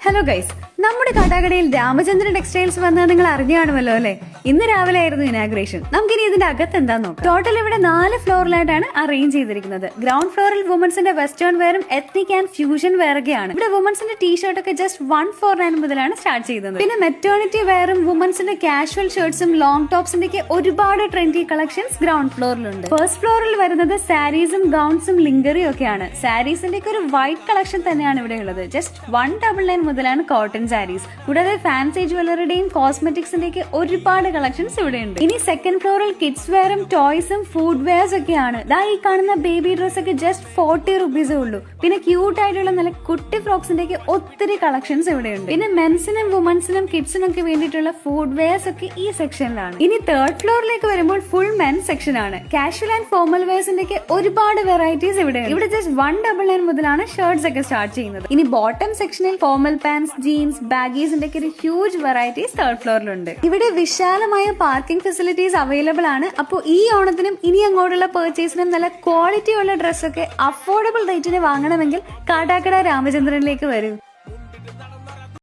Hello guys നമ്മുടെ കാട്ടാക്കടയിൽ Ramachandran textiles വന്നത് നിങ്ങൾ അറിഞ്ഞു കാണുമല്ലോ അല്ലെ? ഇന്ന് രാവിലെ ആയിരുന്നു ഇനാഗ്രേഷൻ നമുക്കിനി ഇതിന്റെ അകത്ത് എന്താ നോക്കാം. ടോട്ടൽ ഇവിടെ നാല് ഫ്ലോറിലായിട്ടാണ് അറേഞ്ച് ചെയ്തിരിക്കുന്നത്. ഗ്രൗണ്ട് ഫ്ലോറിൽ വുമൻസിന്റെ വെസ്റ്റേൺ വെയറും എത്നിക് ആൻഡ് ഫ്യൂഷൻ വെയറൊക്കെയാണ് ഇവിടെ വുമൻസിന്റെ ടീഷർട്ട് ഒക്കെ ജസ്റ്റ് വൺ ഫോർ നയൻ മുതലാണ് സ്റ്റാർട്ട് ചെയ്തത് പിന്നെ മെറ്റേണിറ്റി വെയറും വുമൻസിന്റെ കാഷ്വൽ ഷർട്ട്സും ലോങ് ടോപ്സിന്റെ ഒക്കെ ഒരുപാട് ട്രെൻഡി കളക്ഷൻസ് ഗ്രൗണ്ട് ഫ്ലോറിലുണ്ട് ഫസ്റ്റ് ഫ്ലോറിൽ വരുന്നത് സാരീസും ഗൗൺസും ലിങ്കറിയും ഒക്കെയാണ്. സാരീസിന്റെ ഒക്കെ ഒരു വൈറ്റ് കളക്ഷൻ തന്നെയാണ് ഇവിടെ ഉള്ളത്. ജസ്റ്റ് വൺ ഡബിൾ നയൻ മുതലാണ് കോട്ടൺ സാരീസ് കൂടാതെ ഫാൻസി ജ്വല്ലറിയുടെയും കോസ്മെറ്റിക്സിന്റെ ഒക്കെ ഒരുപാട് കളക്ഷൻസ് ഇവിടെ ഉണ്ട് ഇനി സെക്കൻഡ് ഫ്ലോറിൽ കിഡ്സ് വെയറും ടോയ്സും ഫുഡ് വെയർസ് ഒക്കെയാണ്. ദാ ഈ കാണുന്ന ബേബി ഡ്രസ് ഒക്കെ ജസ്റ്റ് ഫോർട്ടി റുപ്പീസേ ഉള്ളൂ. പിന്നെ ക്യൂട്ട് ആയിട്ടുള്ള നല്ല കുട്ടി ഫ്രോക്സിന്റെ ഒക്കെ ഒത്തിരി കളക്ഷൻസ് ഇവിടെ ഉണ്ട് പിന്നെ മെൻസിനും വുമൻസിനും കിഡ്സിനും ഒക്കെ വേണ്ടിയിട്ടുള്ള ഫുഡ് വെയർസ് ഒക്കെ ഈ സെക്ഷനിലാണ് ഇനി തേർഡ് ഫ്ലോറിലേക്ക് വരുമ്പോൾ ഫുൾ മെൻ സെക്ഷൻ ആണ് കാഷ്വൽ ആൻഡ് ഫോർമൽ വെയർസിന്റെ ഒക്കെ ഒരുപാട് വെറൈറ്റീസ് ഇവിടെ. ഇവിടെ ജസ്റ്റ് വൺ ഡബിൾ നയൻ മുതലാണ് ഷർട്ട്സ് ഒക്കെ സ്റ്റാർട്ട് ചെയ്യുന്നത്. ഇനി ബോട്ടം സെക്ഷനിൽ ഫോർമൽ പാൻസ് ജീൻസ് ബാഗീസിന്റെ ഒക്കെ ഒരു ഹ്യൂജ് വെറൈറ്റീസ് തേർഡ് ഫ്ലോറിലുണ്ട് ഇവിടെ വിശാലമായ പാർക്കിംഗ് ഫെസിലിറ്റീസ് അവൈലബിൾ ആണ്. അപ്പോൾ ഈ ഓണത്തിനും ഇനി അങ്ങോട്ടുള്ള പെർച്ചേസിനും നല്ല ക്വാളിറ്റി ഉള്ള ഡ്രസ്സൊക്കെ അഫോർഡബിൾ റേറ്റിന് വാങ്ങണമെങ്കിൽ കാട്ടാക്കട രാമചന്ദ്രനിലേക്ക് വരൂ.